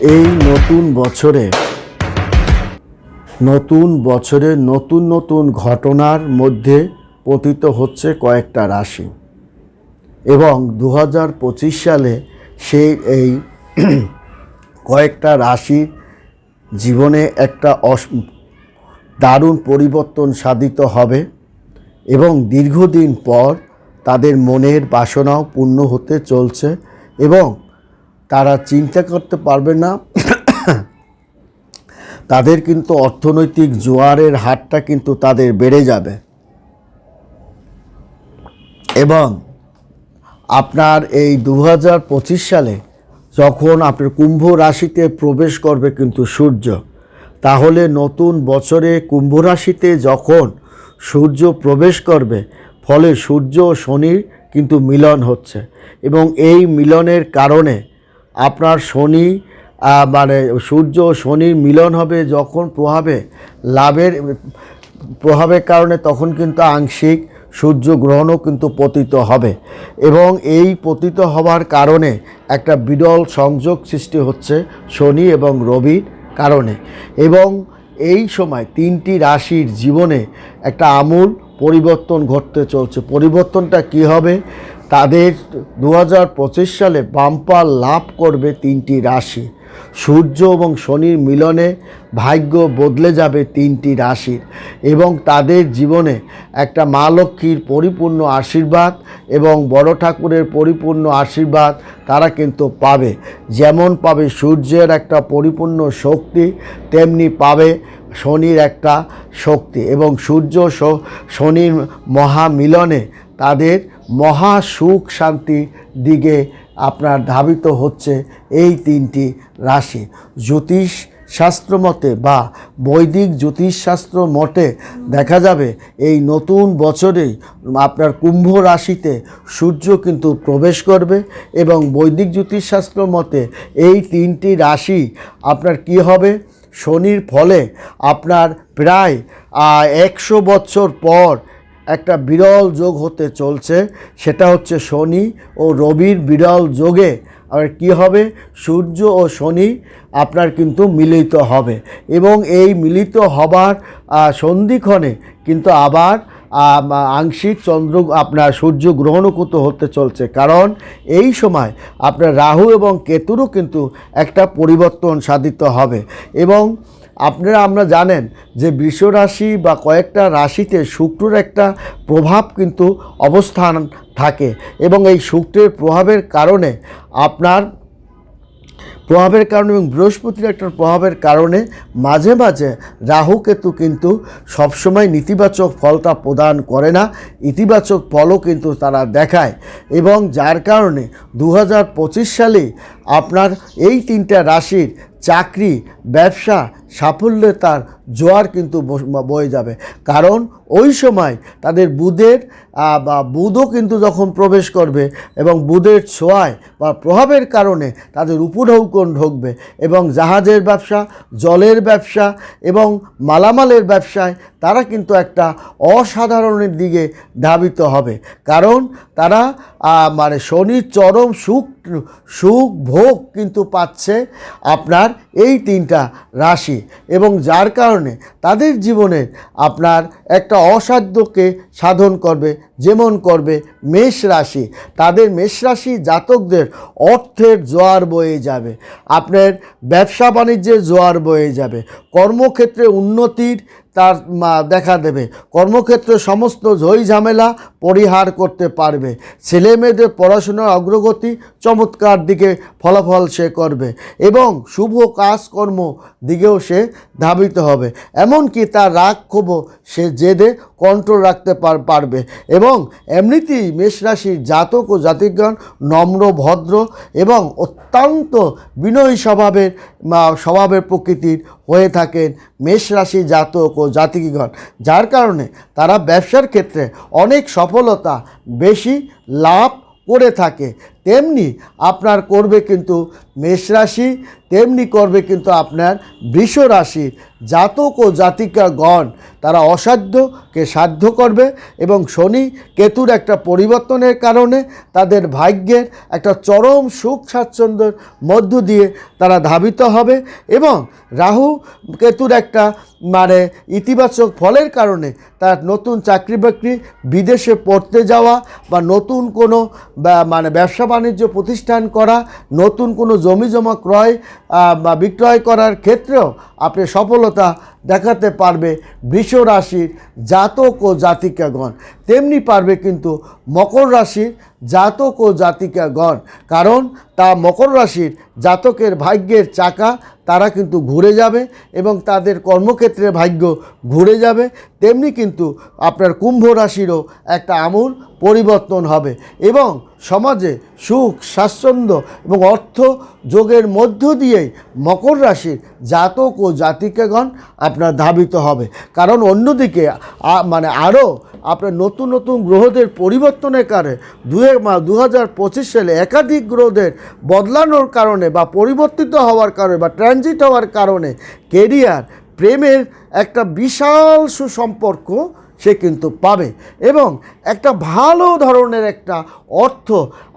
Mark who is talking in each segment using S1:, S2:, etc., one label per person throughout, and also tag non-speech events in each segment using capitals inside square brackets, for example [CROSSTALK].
S1: এই নতুন বছরে নতুন বছরে নতুন নতুন ঘটনার মধ্যে পতিত হচ্ছে কয়েকটা রাশি। এবং দু সালে সেই এই [CLEARS THROAT] কয়েকটা রাশির জীবনে একটা অস, দারুণ পরিবর্তন সাধিত হবে এবং দীর্ঘদিন পর তাদের মনের বাসনাও পূর্ণ হতে চলছে এবং তারা চিন্তা করতে পারবে না। তাদের কিন্তু অর্থনৈতিক জোয়ারের হারটা কিন্তু তাদের বেড়ে যাবে। এবং আপনার এই দু হাজার পঁচিশ সালে যখন আপনার কুম্ভ রাশিতে প্রবেশ করবে কিন্তু সূর্য, তাহলে নতুন বছরে কুম্ভ রাশিতে যখন সূর্য প্রবেশ করবে, ফলে সূর্য ও শনির কিন্তু মিলন হচ্ছে। এবং এই মিলনের কারণে আপনার শনি মানে সূর্য শনির মিলন হবে যখন প্রভাবে, লাভের প্রভাবের কারণে তখন কিন্তু আংশিক সূর্যগ্রহণও কিন্তু পতিত হবে। এবং এই পতিত হওয়ার কারণে একটা বিরল সংযোগ সৃষ্টি হচ্ছে শনি এবং রবির কারণে। এবং এই সময় তিনটি রাশির জীবনে একটা আমূল পরিবর্তন ঘটতে চলছে। পরিবর্তনটা কি হবে? তাদের দু হাজার পঁচিশ সালে বাম্পার লাভ করবে তিনটি রাশি। সূর্য এবং শনির মিলনে ভাগ্য বদলে যাবে তিনটি রাশির এবং তাদের জীবনে একটা মা লক্ষ্মীর পরিপূর্ণ আশীর্বাদ এবং বড় ঠাকুরের পরিপূর্ণ আশীর্বাদ তারা কিন্তু পাবে। যেমন পাবে সূর্যের একটা পরিপূর্ণ শক্তি, তেমনি পাবে শনির একটা শক্তি এবং সূর্য শনির মহামিলনে তাদের মহা সুখ শান্তি দিকে আপনার ধাবিত হচ্ছে এই তিনটি রাশি। জ্যোতিষ শাস্ত্র মতে বা বৈদিক জ্যোতিষশাস্ত্র মতে দেখা যাবে এই নতুন বছরেই আপনার কুম্ভ রাশিতে সূর্য কিন্তু প্রবেশ করবে এবং বৈদিক জ্যোতিষশাস্ত্র মতে এই তিনটি রাশি আপনার কি হবে? শনির ফলে আপনার প্রায় একশো বছর পর একটা বিরল যোগ হতে চলছে, সেটা হচ্ছে শনি ও রবির বিরল যোগে। আর কি হবে? সূর্য ও শনি আপনার কিন্তু মিলিত হবে। এবং এই মিলিত হবার সন্ধিক্ষণে কিন্তু আবার আংশিক চন্দ্র, আপনার সূর্য গ্রহণকৃত হতে চলছে। কারণ এই সময় আপনার রাহু এবং কেতুরও কিন্তু একটা পরিবর্তন সাধিত হবে। এবং আপনারা, আমরা জানেন যে বৃষ রাশি বা কয়েকটা রাশিতে শুক্রর একটা প্রভাব কিন্তু অবস্থান থাকে এবং এই শুক্রের প্রভাবের কারণে আপনার, প্রভাবের কারণে এবং বৃহস্পতির একটা প্রভাবের কারণে মাঝে মাঝে রাহু কেতু কিন্তু সবসময় নেতিবাচক ফলটা প্রদান করে না, ইতিবাচক ফলও কিন্তু তারা দেখায় এবং যার কারণে দু সালে আপনার এই তিনটা রাশির চাকরি, ব্যবসা সাফল্যে তার জোয়ার কিন্তু বয়ে যাবে। কারণ ওই সময় তাদের বুধের বা বুধও কিন্তু যখন প্রবেশ করবে এবং বুধের ছোঁয়ায় বা প্রভাবের কারণে তাদের উপঢৌকন ঢুকবে এবং জাহাজের ব্যবসা, জলের ব্যবসা এবং মালামালের ব্যবসায় তারা কিন্তু একটা অসাধারণের দিকে ধাবিত হবে। কারণ তারা মানে শনির চরম সুখ সুখ ভোগ কিন্তু পাচ্ছে আপনার এই তিনটা রাশি। এবং যার কারণে তাদের জীবনে আপনার একটা অসাধ্যকে সাধন করবে, যেমন করবে মেষ রাশি। তাদের মেষ রাশি জাতকদের অর্থের জোয়ার বয়ে যাবে, আপনার ব্যবসা বাণিজ্যের জোয়ার বয়ে যাবে, কর্মক্ষেত্রে উন্নতির তার দেখা দেবে। কর্মক্ষেত্রে সমস্ত ঝই ঝামেলা পরিহার করতে পারবে। ছেলে মেয়েদের পড়াশোনার অগ্রগতি চমৎকার দিকে ফলাফল সে করবে এবং শুভ কাজকর্ম দিকেও সে ধাবিত হবে। এমনকি তার রাগ ক্ষোভ সে জেদে কন্ট্রোল রাখতে পার- পারবে এবং এমনিতেই মেষরাশির জাতক ও জাতিগণ নম্র, ভদ্র এবং অত্যন্ত বিনয়ী স্বভাবের স্বভাবের প্রকৃতির হয়ে থাকেন মেষরাশি জাতক জাতিগণ যার কারণে তারা ব্যবসার ক্ষেত্রে অনেক সফলতা বেশি লাভ করে থাকে। তেমনি আপনার করবে কিন্তু মেষ রাশি, তেমনি করবে কিন্তু আপনার বৃষ রাশি। জাতক ও জাতিকাগণ, তারা অসাধ্যকে সাধ্য করবে এবং শনি কেতুর একটা পরিবর্তনের কারণে তাদের ভাগ্যের একটা চরম সুখ স্বাচ্ছন্দ্যের মধ্য দিয়ে তারা ধাবিত হবে এবং রাহু কেতুর একটা মানে ইতিবাচক ফলের কারণে তার নতুন চাকরি বাকরি বিদেশে পড়তে যাওয়া বা নতুন কোনো মানে ব্যবসা বাণিজ্য প্রতিষ্ঠান করা নতুন কোনো জমি জমা ক্রয় বিক্রয় করার ক্ষেত্রেও আপনি সফলতা দেখাতে পারবে বৃষ রাশির জাতক ও জাতিকাগণ। তেমনি পারবে কিন্তু মকর রাশির জাতক ও জাতিকাগণ। কারণ তা মকর রাশির জাতকের ভাগ্যের চাকা, তারা কিন্তু ঘুরে যাবে এবং তাদের কর্মক্ষেত্রে ভাগ্য ঘুরে যাবে। তেমনি কিন্তু আপনার কুম্ভ রাশিরও একটা আমূল পরিবর্তন হবে এবং সমাজে সুখ, স্বাচ্ছন্দ্য এবং অর্থ যোগের মধ্য দিয়েই মকর রাশির জাতক ও জাতিকাগণ আপনার ধাবিত হবে। কারণ অন্যদিকে মানে আরও আপনার নতুন নতুন গ্রহদের পরিবর্তনের কারণে দু হাজার পঁচিশ সালে একাধিক গ্রহদের বদলানোর কারণে বা পরিবর্তিত হওয়ার কারণে বা ট্রানজিট হওয়ার কারণে কেরিয়ার, প্রেমের একটা বিশাল সুসম্পর্ক সে কিন্তু পাবে এবং একটা ভালো ধরনের একটা অর্থ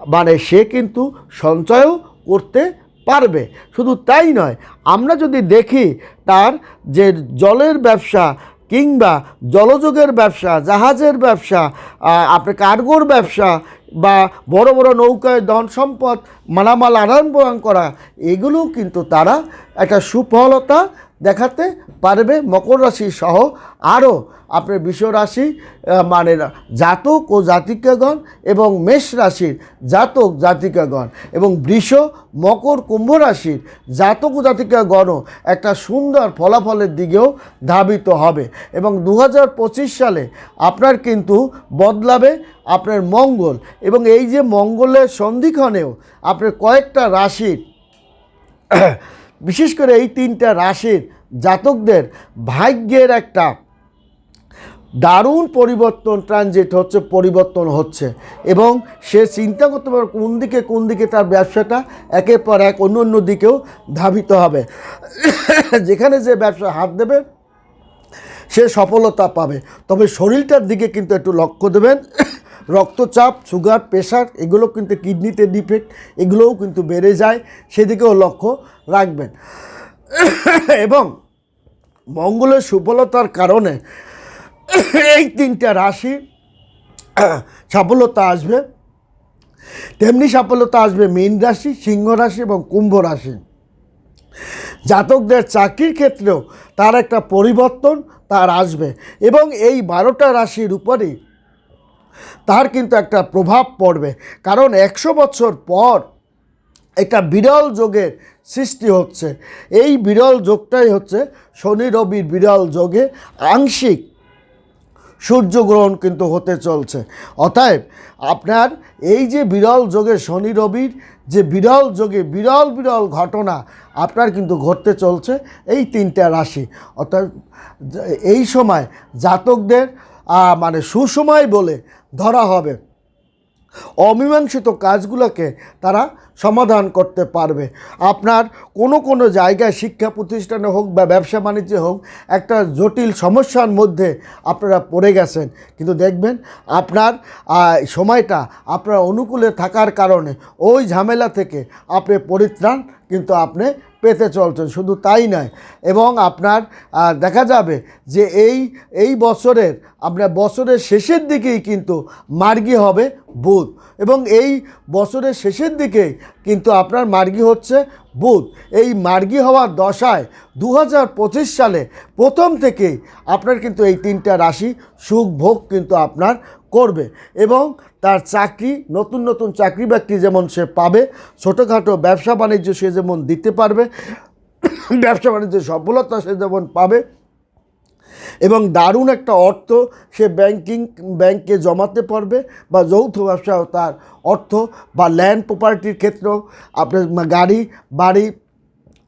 S1: মানে সে কিন্তু সঞ্চয়ও করতে পারবে। শুধু তাই নয়, আমরা যদি দেখি তার যে জলের ব্যবসা কিংবা জলযোগের ব্যবসা, জাহাজের ব্যবসা আপনার কার্গোর ব্যবসা বা বড় বড় নৌকায় ধন সম্পদ মালামাল আদান প্রদান করা, এগুলোও কিন্তু তারা একটা সুফলতা দেখাতে পারবে মকর রাশি সহ আরও আপনার রাশি মানে জাতক ও জাতিকাগণ এবং মেষ রাশির জাতক জাতিকাগণ এবং বৃষ, মকর, কুম্ভ রাশির জাতক ও জাতিকাগণও একটা সুন্দর ফলাফলের দিকেও ধাবিত হবে এবং দু হাজার পঁচিশ সালে আপনার কিন্তু বদলাবে আপনার মঙ্গল এবং এই যে মঙ্গলের সন্ধিক্ষণেও আপনার কয়েকটা রাশির বিশেষ করে এই তিনটা রাশির জাতকদের ভাগ্যের একটা দারুণ পরিবর্তন ট্রানজিট হচ্ছে, পরিবর্তন হচ্ছে। এবং সে চিন্তা করতে পারে কোন দিকে কোন দিকে তার ব্যবসাটা একের পর এক অন্য অন্য দিকেও ধাবিত হবে। যেখানে যে ব্যবসা হাত দেবে, সে সফলতা পাবে। তবে শরীরটার দিকে কিন্তু একটু লক্ষ্য দেবেন। রক্তচাপ সুগার প্রেশার এগুলো কিন্তু কিডনিতে ডিফেক্ট এগুলোও কিন্তু বেড়ে যায়, সেদিকেও লক্ষ্য রাখবেন। এবং মঙ্গলের সুফলতার কারণে এই তিনটা রাশি সাফল্যতা আসবে। তেমনি সাফল্যতা আসবে মীন রাশি, সিংহ রাশি এবং কুম্ভ রাশি। জাতকদের চাকরির ক্ষেত্রেও তার একটা পরিবর্তন তার আসবে এবং এই বারোটা রাশির উপরেই তার কিন্তু একটা প্রভাব পড়বে। কারণ একশো বছর পর একটা বিরল যোগের সৃষ্টি হচ্ছে। এই বিরল যোগটাই হচ্ছে শনি রবির বিরল যোগে আংশিক সূর্যগ্রহণ কিন্তু হতে চলছে। অতএব আপনার এই যে বিরল যোগে শনি রবির যে বিরল যোগে বিরল বিরল ঘটনা আপনার কিন্তু ঘটতে চলছে এই তিনটা রাশি। অর্থাৎ এই সময় জাতকদের মানে সুসময় বলে ধরা হবে। অমীমাংসিত কাজগুলোকে তারা সমাধান করতে পারবে। আপনার কোনো কোনো জায়গায় শিক্ষা প্রতিষ্ঠানে হোক বা ব্যবসা বাণিজ্যে হোক একটা জটিল সমস্যার মধ্যে আপনারা পড়ে গেছেন। কিন্তু দেখবেন আপনার সময়টা আপনার অনুকূলে থাকার কারণে ওই ঝামেলা থেকে আপনি পরিত্রাণ কিন্তু আপনি পেতে চলছেন শুধু তাই নয়। এবং আপনার দেখা যাবে যে এই এই বছরের, আপনার বছরের শেষের দিকেই কিন্তু মার্গী হবে বুধ। এবং এই বছরের শেষের দিকেই কিন্তু আপনার মার্গী হচ্ছে বুধ। এই মার্গী হওয়ার দশায় দু হাজার পঁচিশ সালে প্রথম থেকেই আপনার কিন্তু এই তিনটা রাশি সুখ, ভোগ কিন্তু আপনার করবে এবং তার চাকরি, নতুন নতুন চাকরি বাকরি যেমন সে পাবে, ছোটোখাটো ব্যবসা বাণিজ্য সে যেমন দিতে পারবে, [COUGHS] ব্যবসা বাণিজ্যের সফলতা সে যেমন পাবে এবং দারুণ একটা অর্থ সে ব্যাংকিং ব্যাংকে জমাতে পারবে বা যৌথ ব্যবসা তার অর্থ বা ল্যান্ড প্রপার্টির ক্ষেত্রেও। আপনার গাড়ি, বাড়ি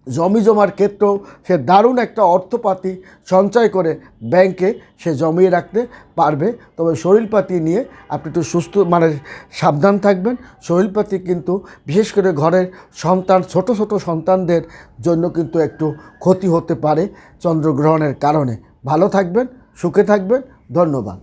S1: জমি জমার ক্ষেত্রেও সে দারুণ একটা অর্থপাতি সঞ্চয় করে ব্যাংকে সে জমিয়ে রাখতে পারবে। তবে শরীরপাতি নিয়ে আপনি একটু সুস্থ মানে সাবধান থাকবেন। শরীরপাতি কিন্তু বিশেষ করে ঘরের সন্তান, ছোট ছোট সন্তানদের জন্য কিন্তু একটু ক্ষতি হতে পারে চন্দ্রগ্রহণের কারণে। ভালো থাকবেন, সুখে থাকবেন। ধন্যবাদ।